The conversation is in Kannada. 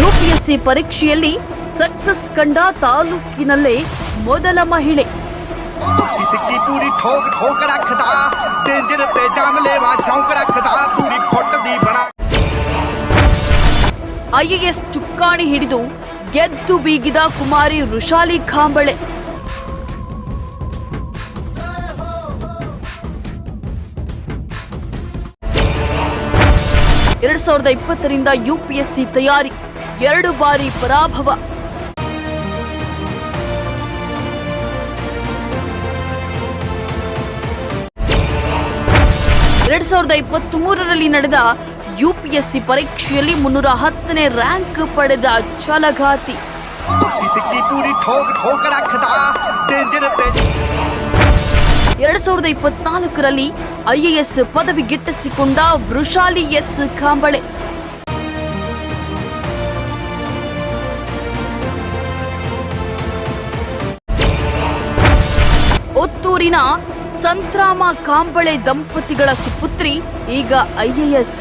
ಯುಪಿಎಸ್ಸಿ ಪರೀಕ್ಷೆಯಲ್ಲಿ ಸಕ್ಸಸ್ ಕಂಡ ತಾಲೂಕಿನಲ್ಲೇ ಮೊದಲ ಮಹಿಳೆ. ಐಎಎಸ್ ಚುಕ್ಕಾಣಿ ಹಿಡಿದು ಗೆದ್ದು ಬೀಗಿದ ಕುಮಾರಿ ಋಷಾಲಿ ಖಾಂಬಳೆ ಎರಡ್ ಸಾವಿರದ ಇಪ್ಪತ್ತರಿಂದ ಯುಪಿಎಸ್ಸಿ ತಯಾರಿ. ಎರಡು ಬಾರಿ ಪರಾಭವ. ಎರಡ್ ಸಾವಿರದ ಇಪ್ಪತ್ತ್ ಮೂರರಲ್ಲಿ ನಡೆದ ಯುಪಿಎಸ್ಸಿ ಪರೀಕ್ಷೆಯಲ್ಲಿ ಮುನ್ನೂರ ಹತ್ತನೇ ರ್ಯಾಂಕ್ ಪಡೆದ ಚಲಘಾತಿ ಎರಡ್ ಸಾವಿರದ ಇಪ್ಪತ್ನಾಲ್ಕರಲ್ಲಿ ಐಎಎಸ್ ಪದವಿ ಗಿಟ್ಟಿಸಿಕೊಂಡ ವೃಷಾಲಿ ಎಸ್ ಕಾಂಬಳೆ. ಒತ್ತೂರಿನ ಸಂತ್ರಾಮ ಕಾಂಬಳೆ ದಂಪತಿಗಳ ಸುಪುತ್ರಿ ಈಗ ಐಎಎಸ್